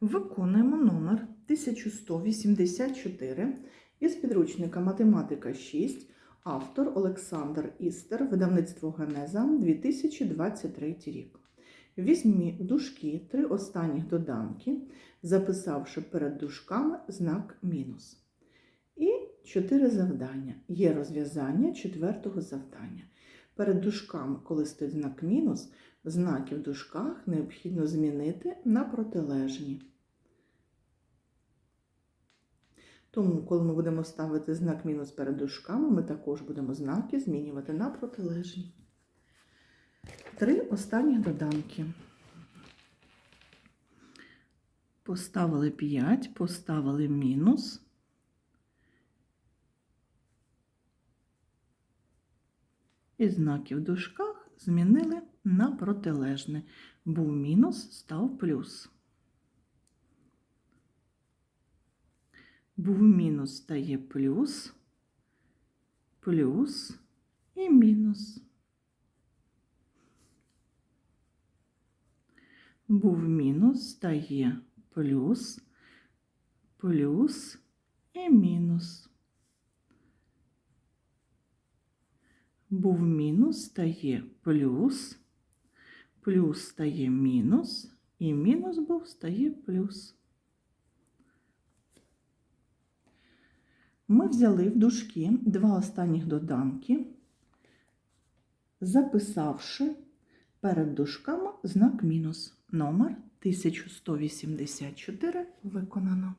Виконуємо номер 1184 із підручника Математика 6, автор Олександр Істер, видавництво Генеза 2023 рік. Візьмі дужки три останніх доданки, записавши перед дужками знак мінус. І чотири завдання. Є розв'язання четвертого завдання. Перед дужками, коли стоїть знак мінус, знаки в дужках необхідно змінити на протилежні. Тому, коли ми будемо ставити знак мінус перед дужками, ми також будемо знаки змінювати на протилежні. Три останні доданки. Поставили 5, поставили мінус. І знаки в дужках змінили на протилежне. Був мінус, став плюс. Був мінус, стає плюс, плюс і мінус. Був мінус, стає плюс, плюс і мінус. Був мінус, стає плюс, плюс стає мінус, і мінус був стає плюс. Ми взяли в дужки два останніх доданки, записавши перед дужками знак мінус. Номер 1184 виконано.